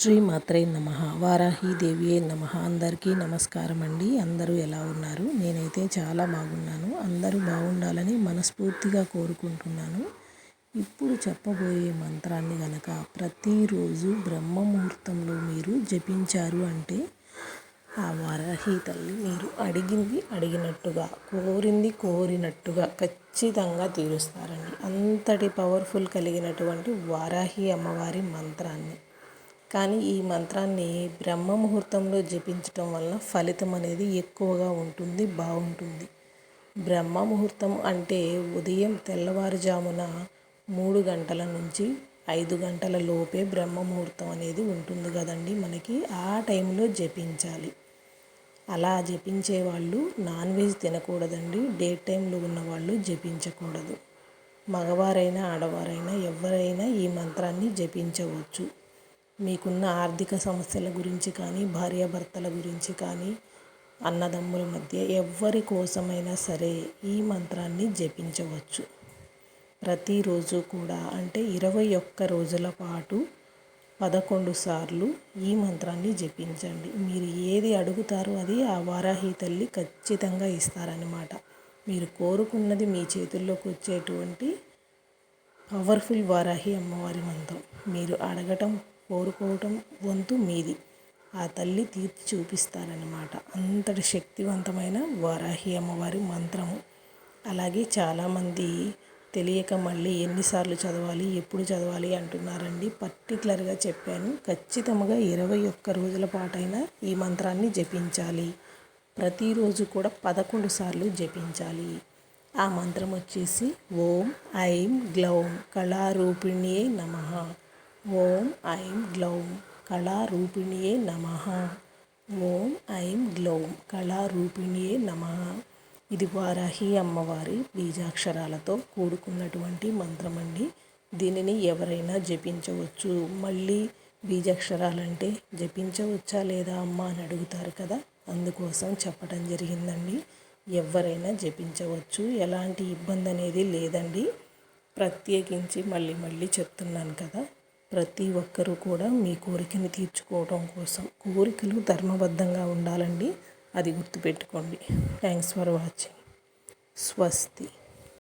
శ్రీ మాత్రే నమ. వారాహీదేవియే నమ. అందరికీ నమస్కారం అండి. అందరూ ఎలా ఉన్నారు? నేనైతే చాలా బాగున్నాను. అందరూ బాగుండాలని మనస్ఫూర్తిగా కోరుకుంటున్నాను. ఇప్పుడు చెప్పబోయే మంత్రాన్ని గనక ప్రతిరోజు బ్రహ్మ ముహూర్తంలో మీరు జపించారు అంటే ఆ వారాహి తల్లి మీరు అడిగింది అడిగినట్టుగా కోరింది కోరినట్టుగా ఖచ్చితంగా తీరుస్తారండి. అంతటి పవర్ఫుల్ కలిగినటువంటి వారాహి అమ్మవారి మంత్రాన్ని. కానీ ఈ మంత్రాన్ని బ్రహ్మ ముహూర్తంలో జపించటం వలన ఫలితం అనేది ఎక్కువగా ఉంటుంది బాగుంటుంది. బ్రహ్మ ముహూర్తం అంటే ఉదయం తెల్లవారుజామున మూడు గంటల నుంచి ఐదు గంటల లోపే బ్రహ్మ ముహూర్తం అనేది ఉంటుంది కదండి మనకి. ఆ టైంలో జపించాలి. అలా జపించే వాళ్ళు నాన్ వెజ్ తినకూడదండి. డే టైంలో ఉన్నవాళ్ళు జపించకూడదు. మగవారైనా ఆడవారైనా ఎవరైనా ఈ మంత్రాన్ని జపించవచ్చు. మీకున్న ఆర్థిక సమస్యల గురించి కానీ భార్యాభర్తల గురించి కానీ అన్నదమ్ముల మధ్య ఎవరి కోసమైనా సరే ఈ మంత్రాన్ని జపించవచ్చు. ప్రతిరోజు కూడా అంటే ఇరవై ఒక్క రోజుల పాటు పదకొండు సార్లు ఈ మంత్రాన్ని జపించండి. మీరు ఏది అడుగుతారో అది ఆ వారాహి తల్లి ఖచ్చితంగా ఇస్తారనమాట మీరు కోరుకున్నది మీ చేతుల్లోకి వచ్చేటువంటి పవర్ఫుల్ వారాహి అమ్మవారి మంత్రం. మీరు అడగటం కోరుకోవటం వంతు మీది. ఆ తల్లి తీర్చి చూపిస్తారన్నమాట అంతటి శక్తివంతమైన వారాహి అమ్మవారి మంత్రము. అలాగే చాలామంది తెలియక మళ్ళీ ఎన్నిసార్లు చదవాలి ఎప్పుడు చదవాలి అంటున్నారండి. పర్టికులర్గా చెప్పాను. ఖచ్చితంగా ఇరవై ఒక్క రోజుల పాటైనా ఈ మంత్రాన్ని జపించాలి. ప్రతిరోజు కూడా పదకొండు సార్లు జపించాలి. ఆ మంత్రం వచ్చేసి ఓం ఐం గ్లౌం కళారూపిణ్యే నమ. ఓం ఐం గ్లౌం కళారూపిణియే నమ. ఓం ఐం గ్లౌం కళారూపిణియే నమ. ఇది వారాహి అమ్మవారి బీజాక్షరాలతో కూడుకున్నటువంటి మంత్రం అండి దీనిని ఎవరైనా జపించవచ్చు. మళ్ళీ బీజాక్షరాలంటే జపించవచ్చా లేదా అమ్మ అని అడుగుతారు కదా. అందుకోసం చెప్పడం జరిగిందండి. ఎవరైనా జపించవచ్చు. ఎలాంటి ఇబ్బంది అనేది లేదండి. ప్రత్యేకించి మళ్ళీ మళ్ళీ చెప్తున్నాను కదా. ప్రతి ఒక్కరూ కూడా మీ కోరికని తీర్చుకోవడం కోసం కోరికలు ధర్మబద్ధంగా ఉండాలండి. అది గుర్తుపెట్టుకోండి. థ్యాంక్స్ ఫర్ వాచింగ్ స్వస్తి.